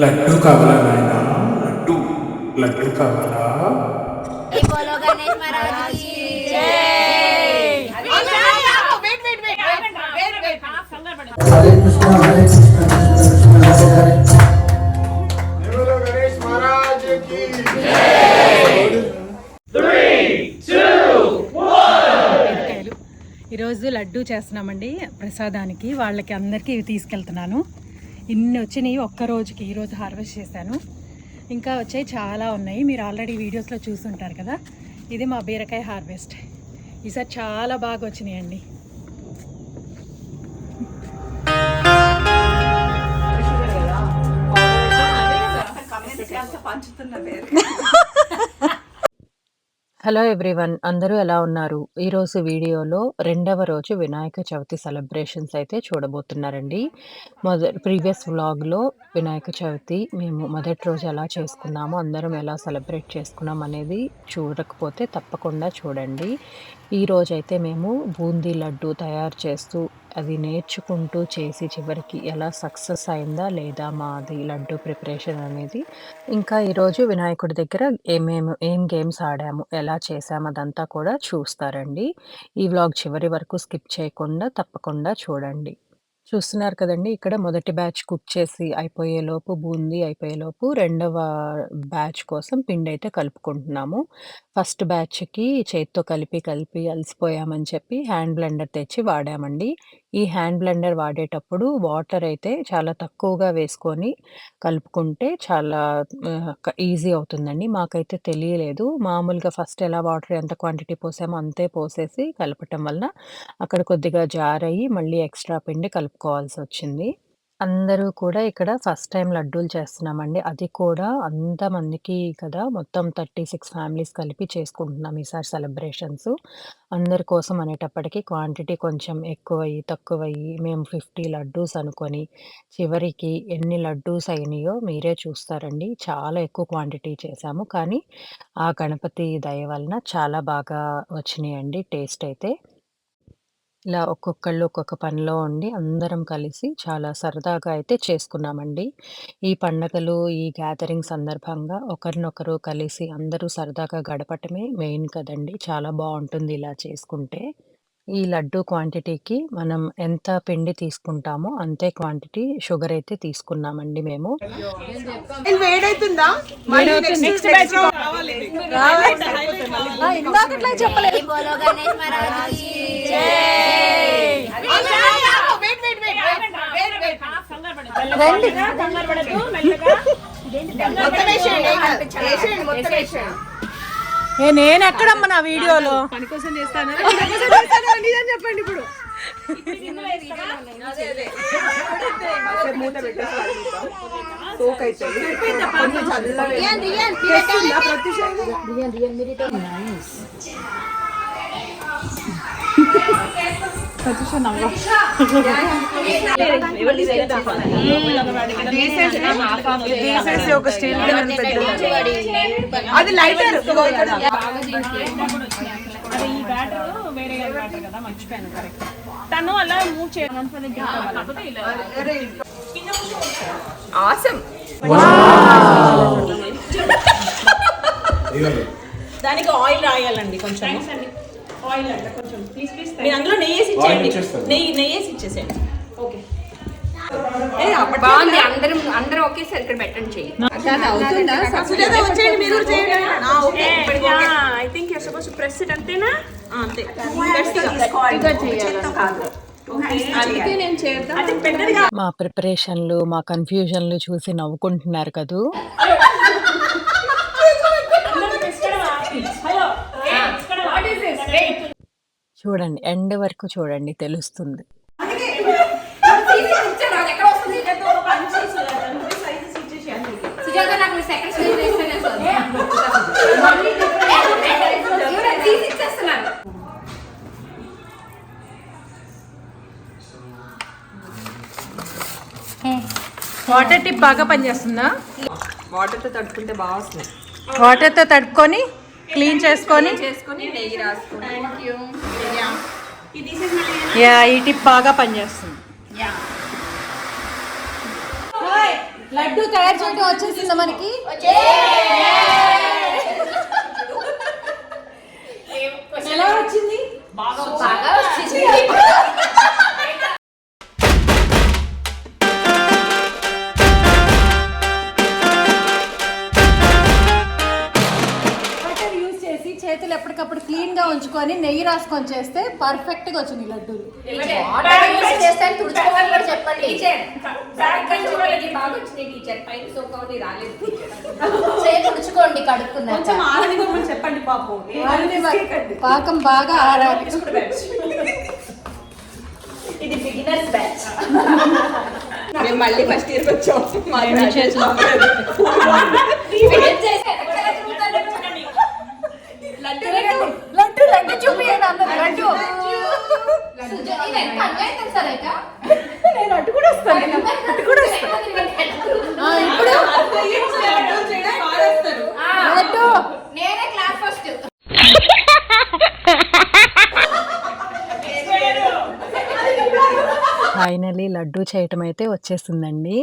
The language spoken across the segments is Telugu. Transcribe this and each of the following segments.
లడ్డు కావాలా నాయన? లడ్డు లడ్డు కావాలా? ఈరోజు లడ్డు చేస్తున్నామండి ప్రసాదానికి. వాళ్ళకి అందరికీ ఇవి తీసుకెళ్తున్నాను. ఇన్ని వచ్చినాయి ఒక్క రోజుకి ఈరోజు హార్వెస్ట్ చేశాను. ఇంకా వచ్చాయి చాలా ఉన్నాయి. మీరు ఆల్రెడీ వీడియోస్లో చూసుంటారు కదా. ఇది మా బీరకాయ హార్వెస్ట్. ఈసారి చాలా బాగా వచ్చినాయండి హలో ఎవ్రీవన్ అందరూ ఎలా ఉన్నారు? ఈరోజు వీడియోలో రెండవ రోజు వినాయక చవితి సెలబ్రేషన్స్ అయితే చూడబోతున్నారండి. మొద ప్రీవియస్ వ్లాగ్లో వినాయక చవితి మేము మొదటి రోజు ఎలా చేసుకున్నామో అందరం ఎలా సెలబ్రేట్ చేసుకున్నాం అనేది చూడకపోతే తప్పకుండా చూడండి. ఈరోజైతే మేము బూందీ లడ్డు తయారు చేస్తూ అది నేర్చుకుంటూ చేసి చివరికి ఎలా సక్సెస్ అయిందా లేదా మాది లడ్డు ప్రిపరేషన్ అనేది. ఇంకా ఈరోజు వినాయకుడి దగ్గర ఏమేమి ఏం గేమ్స్ ఆడాము ఎలా చేసాము అదంతా కూడా చూస్తారండి. ఈ వ్లాగ్ చివరి వరకు స్కిప్ చేయకుండా తప్పకుండా చూడండి. చూస్తున్నారు కదండి. ఇక్కడ మొదటి బ్యాచ్ కుక్ చేసి అయిపోయేలోపు బూందీ అయిపోయేలోపు రెండవ బ్యాచ్ కోసం పిండి అయితే కలుపుకుంటున్నాము. ఫస్ట్ బ్యాచ్కి చేత్తో కలిపి కలిపి అలసిపోయామని చెప్పి హ్యాండ్ బ్లెండర్ తెచ్చి వాడామండి. ఈ హ్యాండ్ బ్లెండర్ వాడేటప్పుడు వాటర్ అయితే చాలా తక్కువగా వేసుకొని కలుపుకుంటే చాలా ఈజీ అవుతుందండి. మాకైతే తెలియలేదు. మామూలుగా ఫస్ట్ ఎలా వాటర్ ఎంత క్వాంటిటీ పోసామో అంతే పోసేసి కలపటం వలన అక్కడ కొద్దిగా జారయ్యి మళ్ళీ ఎక్స్ట్రా పిండి కలుపుకోవాల్సి వచ్చింది అందరూ కూడా ఇక్కడ ఫస్ట్ టైం లడ్డూలు చేస్తున్నామండి. అది కూడా అంతమందికి కదా! మొత్తం 36 ఫ్యామిలీస్ కలిపి చేసుకుంటున్నాం ఈసారి సెలబ్రేషన్స్. అందరి కోసం అనేటప్పటికి క్వాంటిటీ కొంచెం ఎక్కువయ్యి, తక్కువయ్యి మేము 50 లడ్డూస్ అనుకొని చివరికి ఎన్ని లడ్డూస్ అయినాయో మీరే చూస్తారండి. చాలా ఎక్కువ క్వాంటిటీ చేశాము. కానీ, ఆ గణపతి దయ వలన చాలా బాగా వచ్చినాయండి టేస్ట్ అయితే. ఇలా ఒక్కొక్కళ్ళు ఒక్కొక్క పనిలో ఉండి అందరం కలిసి చాలా సరదాగా అయితే చేసుకున్నామండి. ఈ పండగలు, ఈ గ్యాదరింగ్ సందర్భంగా ఒకరినొకరు కలిసి అందరూ సరదాగా గడపటమే మెయిన్ కదండీ! చాలా బాగుంటుంది ఇలా చేసుకుంటే. ఈ లడ్డు క్వాంటిటీకి మనం ఎంత పిండి తీసుకుంటామో అంతే క్వాంటిటీ షుగర్ అయితే తీసుకున్నామండి మేము. చెప్పలేదు. నేను ఎక్కడమ్మా నా వీడియోలో? చెప్పండి ఇప్పుడు మూత పెట్టేసి కలుపుతాం. సోక్ ఒక స్టీల్. అది లైటర్ తను అలా మూవ్ చేయడం ఆసం దానికి ఆయిల్ రాయాలండి కొంచెం ఆయిల్ అంట కొంచెం ప్లీజ్ ప్లీజ్ మీరు అందులో నెయ్యి వేసి ఇచ్చేయండి. నెయ్యి నెయ్యి వేసి ఇచ్చేసేయండి. ఓకే. బాగుంది. అందరం అందరం ఒకేసారి ఇక్కడ పెట్టండి చెయ్యి. I think your suppose press it అంతేనా? ఆ, అంతే. మా ప్రిపరేషన్‌లు, మా కన్‌ఫ్యూజన్‌లు చూసి నవ్వుకుంటున్నారు కదూ! చూడండి ఎండ్ వరకు చూడండి తెలుస్తుంది. వాటర్ టిప్ బాగా పనిచేస్తుందా? వాటర్తో తడుపుకుంటే బాగా వస్తుంది. వాటర్‌తో తడుపుకొని క్లీన్ చేసుకొని. చేసుకొని నెయ్యి రాసుకొని. యా ఈ టిప్ బాగా పనిచేస్తుంది. లడ్డు తయారు చేయడం వచ్చేసిందా మనకి? ఉంచుకొని నెయ్యి రాసుకొని చేస్తే పర్ఫెక్ట్గా వచ్చింది లడ్డూలు తుడుచుకోండి చెప్పండి పాకం బాగా ఆరాలి. ఇది బిగినర్స్ బ్యాచ్ మళ్ళీ ఫస్ట్ ఇయర్కి వచ్చాం మా లడ్డు లడ్డు లడ్డు. చూపియండి లడ్డు అయితే నేను అటు కూడా వస్తాను. అటు కూడా వస్తాను. ఆ, ఇప్పుడు లడ్డు నేనే క్లాస్ ఫస్ట్. ఫైనలీ లడ్డు చేయటం అయితే వచ్చేసిందండి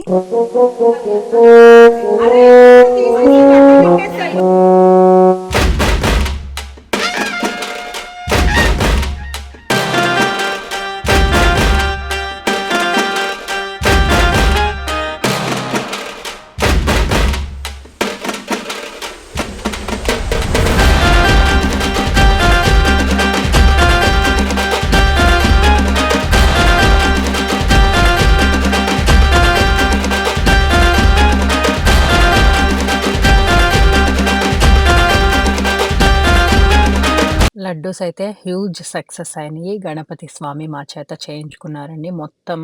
లడ్డూస్ అయితే హ్యూజ్ సక్సెస్ అయినాయి. గణపతి స్వామి మా చేత చేయించుకున్నారండి. మొత్తం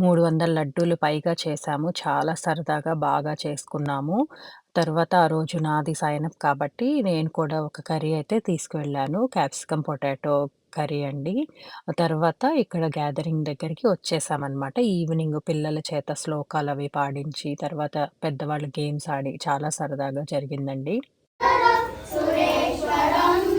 మూడు వందల లడ్డూలు పైగా చేశాము. చాలా సరదాగా బాగా చేసుకున్నాము. తర్వాత ఆ రోజు నాది సైనప్ కాబట్టి నేను కూడా ఒక కర్రీ అయితే తీసుకువెళ్ళాను. క్యాప్సికమ్ పొటాటో కర్రీ అండి. తర్వాత ఇక్కడ గ్యాదరింగ్ దగ్గరికి వచ్చేసామన్నమాట. ఈవినింగ్ పిల్లల చేత శ్లోకాలు అవి పాడించి తర్వాత పెద్దవాళ్ళు గేమ్స్ ఆడి చాలా సరదాగా జరిగిందండి. సురేశ్వరం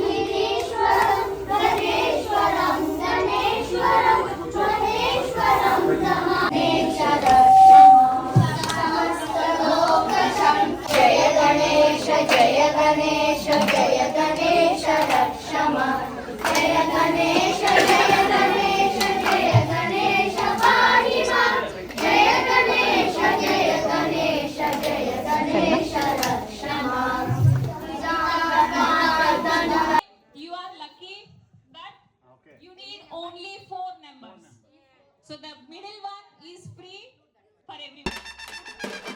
So the middle one is free for everyone.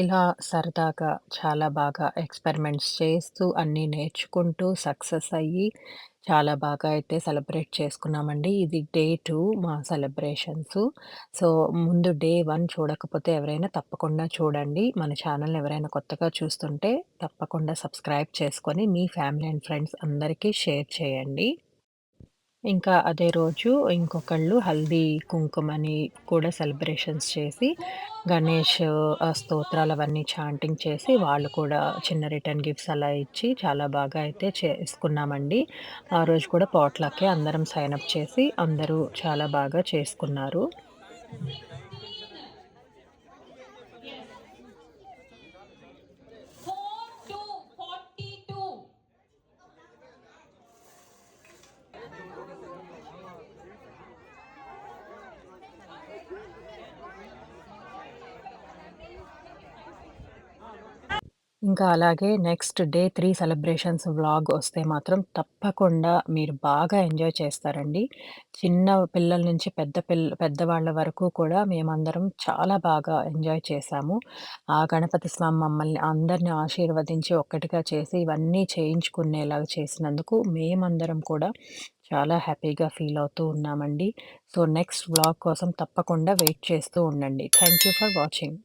ఇలా సరదాగా చాలా బాగా ఎక్స్పెరిమెంట్స్ చేస్తూ అన్నీ నేర్చుకుంటూ సక్సెస్ అయ్యి చాలా బాగా అయితే సెలబ్రేట్ చేసుకున్నామండి. ఇది డే టూ మా సెలబ్రేషన్స్. సో ముందు డే వన్ చూడకపోతే ఎవరైనా తప్పకుండా చూడండి. మన ఛానల్ని ఎవరైనా కొత్తగా చూస్తుంటే తప్పకుండా సబ్స్క్రైబ్ చేసుకొని మీ ఫ్యామిలీ అండ్ ఫ్రెండ్స్ అందరికీ షేర్ చేయండి. ఇంకా అదే రోజు ఇంకొకళ్ళు హల్దీ కుంకుమని కూడా సెలబ్రేషన్స్ చేసి గణేష్ స్తోత్రాలు అవన్నీ చాంటింగ్ చేసి వాళ్ళు కూడా చిన్న రిటర్న్ గిఫ్ట్స్ అలా ఇచ్చి చాలా బాగా అయితే చేసుకున్నామండి. ఆ రోజు కూడా పోట్లకే అందరం సైన్ అప్ చేసి అందరూ చాలా బాగా చేసుకున్నారు. ఇంకా అలాగే నెక్స్ట్ డే 3 సెలబ్రేషన్స్ వ్లాగ్ వస్తే మాత్రం తప్పకుండా మీరు బాగా ఎంజాయ్ చేస్తారండి. చిన్న పిల్లల నుంచి పెద్ద పిల్ పెద్దవాళ్ళ వరకు కూడా మేమందరం చాలా బాగా ఎంజాయ్ చేశాము. ఆ గణపతి స్వామి మమ్మల్ని అందరిని ఆశీర్వదించి ఒక్కటిగా చేసి ఇవన్నీ చేయించుకునేలాగా చేసినందుకు మేమందరం కూడా చాలా హ్యాపీగా ఫీల్ అవుతూ ఉన్నామండి. సో, నెక్స్ట్ వ్లాగ్ కోసం తప్పకుండా వెయిట్ చేస్తూ ఉండండి. Thank you for watching.